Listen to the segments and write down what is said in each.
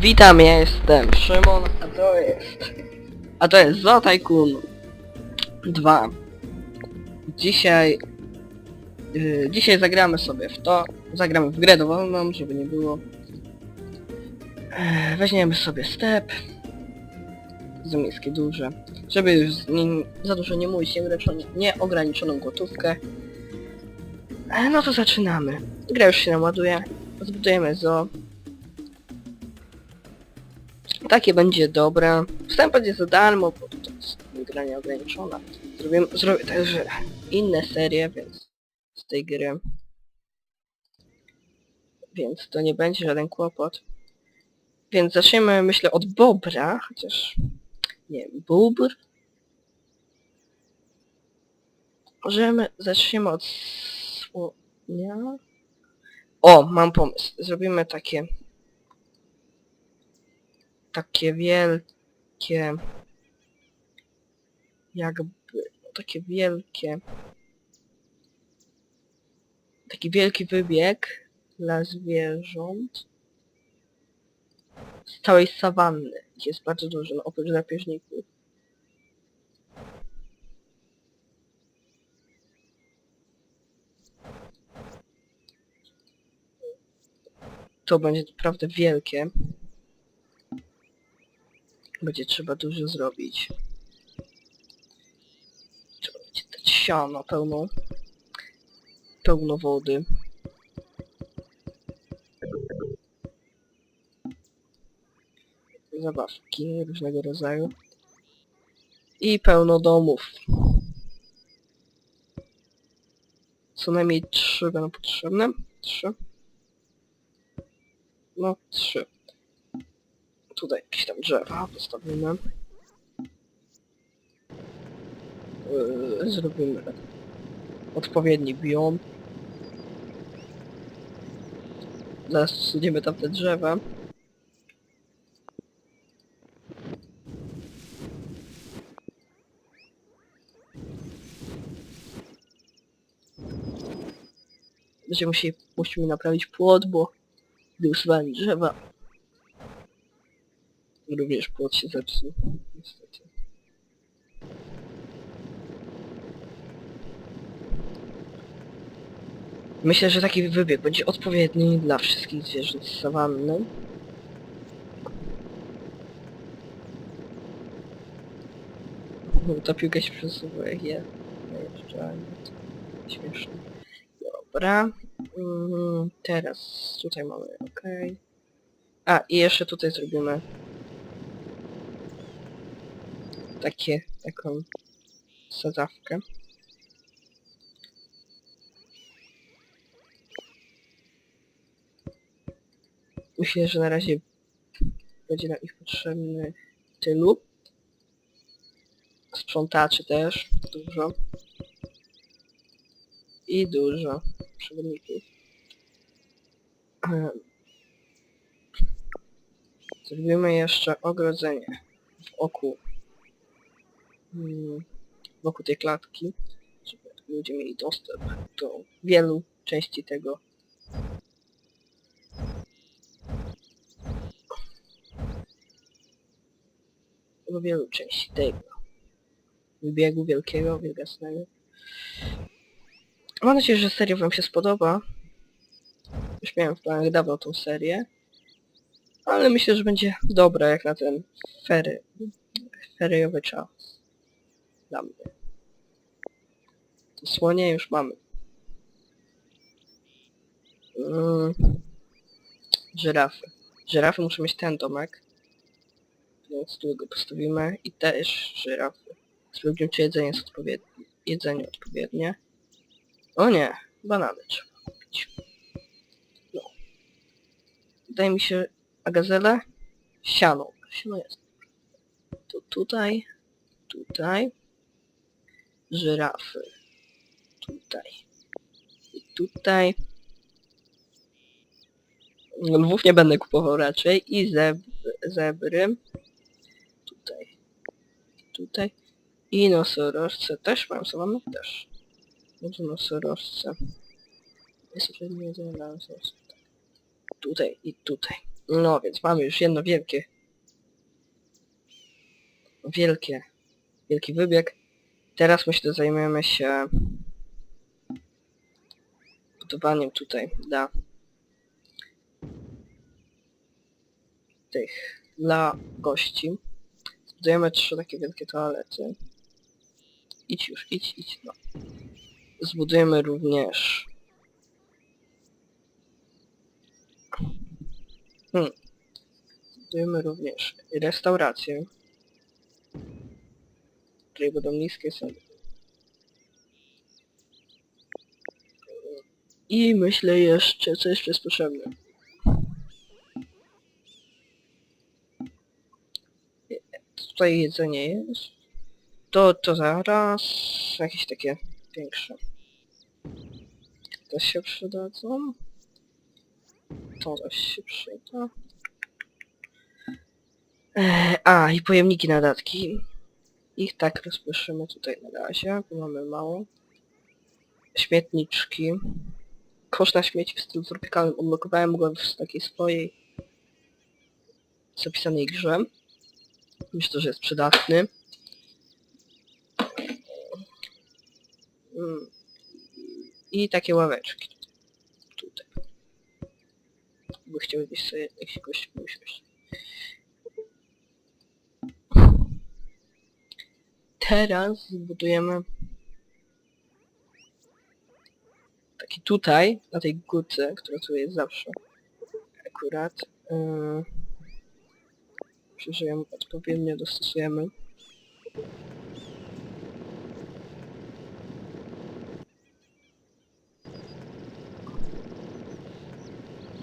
Witam, ja jestem Szymon, a to jest... A to jest Zo Tycoon 2. Dzisiaj... Yy, dzisiaj zagramy sobie w to. Zagramy w grę dowolną, żeby nie było. Yy, weźmiemy sobie step. Zamiejskie duże. Żeby już z nim za dużo nie mówić, nieograniczoną, gotówkę. E, No to zaczynamy. Gra już się naładuje. Zbudujemy zo. Takie będzie dobre. Wstęp będzie za darmo, bo to jest gra nieograniczona. Zrobię, zrobię także inne serie, więc z tej gry. Więc to nie będzie żaden kłopot. Więc zaczniemy myślę od Bobra, chociaż nie wiem, Bóbr? Możemy, zaczniemy od słonia. O, mam pomysł. Zrobimy takie takie wielkie jakby takie wielkie taki wielki wybieg dla zwierząt z całej sawanny. Jest bardzo dużo, no, oprócz drapieżników. To będzie naprawdę wielkie. Będzie trzeba dużo zrobić. Trzeba będzie dać siano pełno. Pełno wody. Zabawki różnego rodzaju. I pełno domów. Co najmniej trzy będą potrzebne. Trzy. No, trzy. Tutaj jakieś tam drzewa postawimy. Yy, zrobimy odpowiedni biom. Zaraz usuniemy tam te drzewa. Będziemy musieli, musimy naprawić płot, bo gdy usuwali drzewa, Również płot się zepsuł, niestety. Myślę, że taki wybieg będzie odpowiedni dla wszystkich zwierząt z sawanny. Ta piłka się przesuwa jak je. Najeżdżanie. To śmieszne. Dobra. Mm, teraz tutaj mamy ok. A, i jeszcze tutaj zrobimy takie, taką sadzawkę. Myślę, że na razie będzie nam ich potrzebny tylu. Sprzątaczy też, dużo. I dużo przewodników. Em, Zrobimy jeszcze ogrodzenie wokół wokół tej klatki, żeby ludzie mieli dostęp do wielu części tego do wielu części tego wybiegu wielkiego, wielgasnego. Mam nadzieję, że seria wam się spodoba. Już miałem w planach dawno tą serię. Ale myślę, że będzie dobra jak na ten fery, feriowy czas dla mnie. To słonie już mamy. Mm. Żyrafy. Żyrafy muszą mieć ten domek. Więc tu go postawimy. I też żyrafy. Sprawdzimy czy jedzenie jest odpowiednie. Jedzenie odpowiednie. O nie, banany trzeba kupić. No. Wydaje mi się, a gazele? Siano. Siano jest. Tu tutaj. Tutaj żyrafy. Tutaj. I tutaj. Lwów nie będę kupował raczej. I zeb zebry. Tutaj. Tutaj. I nosorożce też mam samochód też. Może nosorożce. Nosorożce. Tutaj i tutaj. No więc mamy już jedno wielkie, wielkie, wielki wybieg. Teraz myślę zajmiemy się budowaniem tutaj dla tych, dla gości. Zbudujemy trzy takie wielkie toalety. Idź już, idź, idź, no. Zbudujemy również... Hmm. Zbudujemy również restaurację, której będą niskie ceny. I myślę jeszcze, co jeszcze jest potrzebne. Tutaj jedzenie jest. To, to zaraz. Jakieś takie większe. Też się przydadzą. To też się przyda. Eee, a, i pojemniki na datki. Ich tak rozproszymy tutaj na razie, bo mamy mało. Śmietniczki. Kosz na śmieci w stylu tropikalnym odblokowałem go w takiej swojej zapisanej grze. Myślę, że jest przydatny. Mm. I takie ławeczki. Tutaj. By chciał gdzieś sobie jakiś gość usiąść. Teraz zbudujemy taki tutaj, na tej górce, która tu jest zawsze. Akurat. Yy, przeżyjemy odpowiednio, dostosujemy.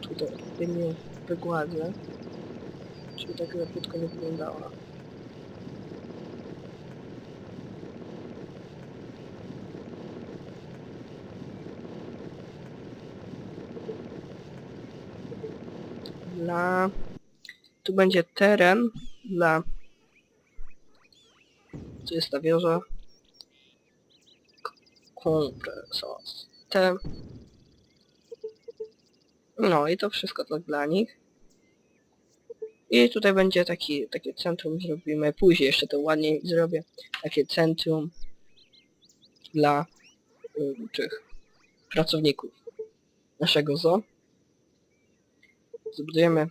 Tutaj odpowiednio wygładzę, żeby tak lepiutko nie wyglądała. Dla... Tu będzie teren dla... Tu jest ta wieża. Kompresor. Te... No i to wszystko to dla nich. I tutaj będzie taki, takie centrum zrobimy. Później jeszcze to ładniej zrobię. Takie centrum dla y, tych pracowników naszego zoo. Zbudujemy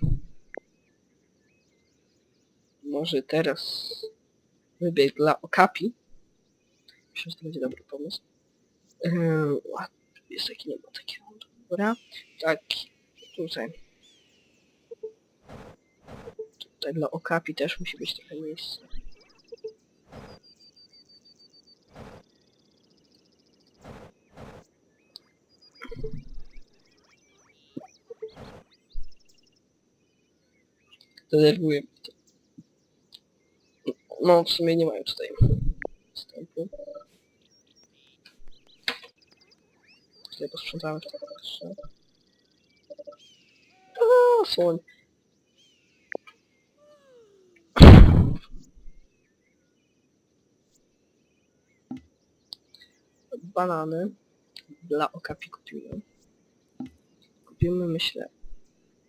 może teraz wybieg dla Okapi. Myślę, że to będzie dobry pomysł. Yy, jest taki, nie ma takiego. Dobra. Tak, tutaj. Tutaj dla Okapi też musi być trochę miejsca. Denerwuje mnie to. No, w sumie nie mają tutaj wstępu. Tutaj posprzątamy to jeszcze. Aaa, słoń. Banany. Dla okapi kupimy. Kupimy, myślę,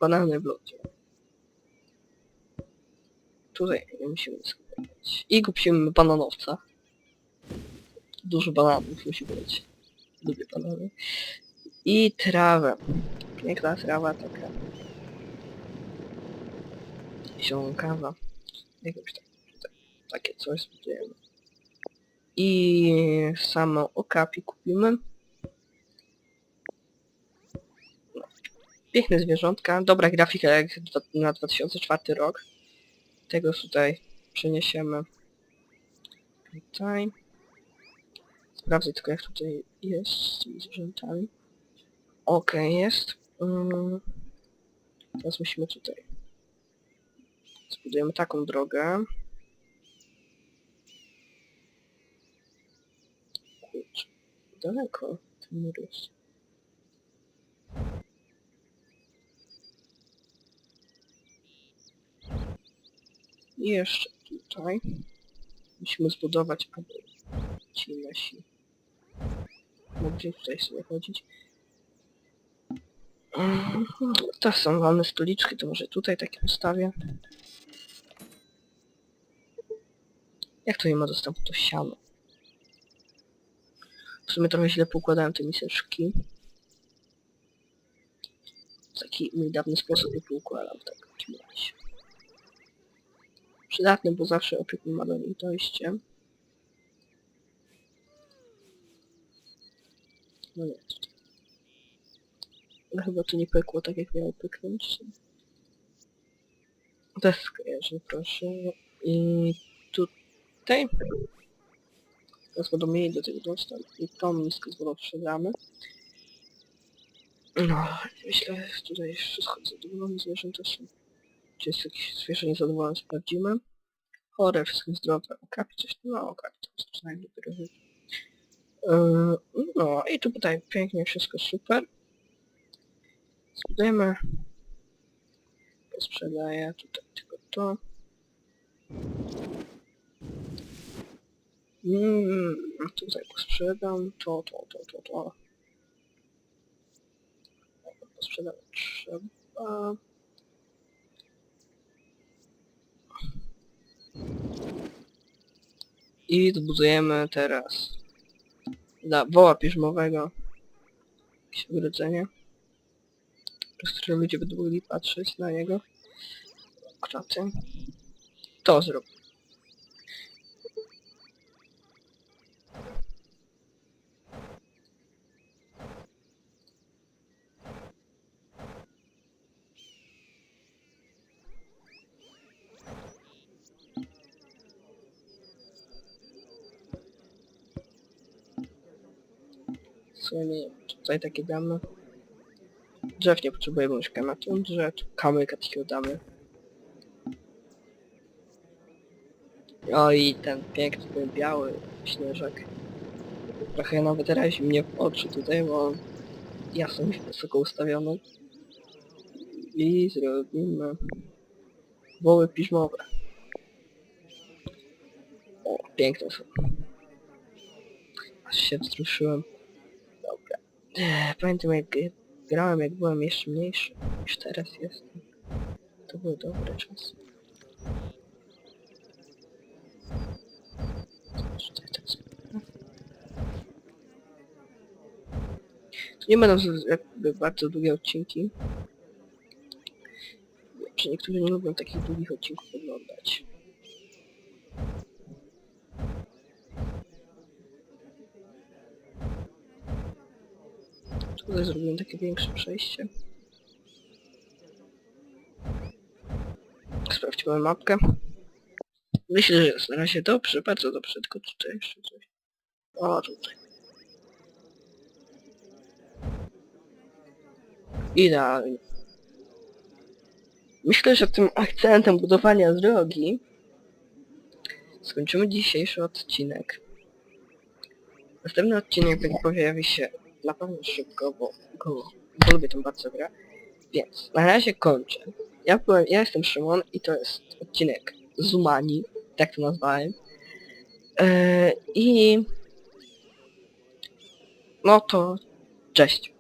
banany w lodzie. Tutaj musimy skupiać. I kupimy bananowca. Dużo bananów musi być. Lubię banany. I trawę. Piękna trawa taka. Zielonkawa. Jakieś tak, tak, takie coś zbudujemy. I samo okapi kupimy. No. Piękne zwierzątka, dobra grafika jak na 2004 rok. Tego tutaj przeniesiemy tutaj. Sprawdzę tylko jak tutaj jest z tymi zwierzętami. Okej, jest. Mm. Teraz musimy tutaj. Zbudujemy taką drogę. Kurczę, daleko ten. I jeszcze tutaj musimy zbudować, aby ci nasi mogli tutaj sobie chodzić. To są wolne stoliczki, to może tutaj takie ustawię. Jak to nie ma dostępu do siano? W sumie trochę źle poukładałem te miseczki. W taki mój dawny sposób je poukładam w takim razie. Przydatny, bo zawsze opiekun ma do nich dojście. No nie, tutaj. Ale chyba to nie pykło tak jak miało pyknąć. Deskę, jeżeli proszę. I tutaj. Teraz będą mieli do tego dostęp. I tą miskę z wodą. No, myślę, że tutaj wszystko zadowolone zwierzęta są. Czy jest jakieś zwierzę niezadowolone, sprawdzimy. Chore, wszystko zdrowe. Okapi coś, no okapi to dopiero żyć. Yy, no i tutaj pięknie, wszystko super. Sprzedajemy. Sprzedaję tutaj tylko to. Mm, tutaj sprzedam to, to, to, to, to. Sprzedam trzeba. I zbudujemy teraz dla woła piżmowego jakieś ogrodzenie, przez ludzie będą mogli patrzeć na niego. Kraty. To zrobię. Sumie tutaj takie damy. Drzew nie potrzebujemy już kamatu, drzew, kamyka takiego damy. O i ten piękny, biały śnieżek. Trochę nawet razi mnie w oczy tutaj, bo jasno mi wysoko ustawiony. I zrobimy woły piżmowe. O, piękne są. Aż się wzruszyłem. Pamiętam jak grałem, jak byłem jeszcze mniejszy niż teraz jestem. To. Tutaj tak sobie- To nie będą jakby bardzo długie odcinki. Że niektórzy nie lubią takich długich odcinków oglądać. Tutaj zrobiłem takie większe przejście. Sprawdźmy mapkę. Myślę, że jest na razie dobrze, bardzo dobrze, tylko tutaj jeszcze coś. O, tutaj. Idealnie. Myślę, że tym akcentem budowania drogi skończymy dzisiejszy odcinek. Następny odcinek będzie pojawi się na pewno szybko, bo go bo lubię tą bardzo grę. Więc na razie kończę. Ja byłem, ja jestem Szymon i to jest odcinek z Umani, tak to nazwałem. Eee, I no to cześć.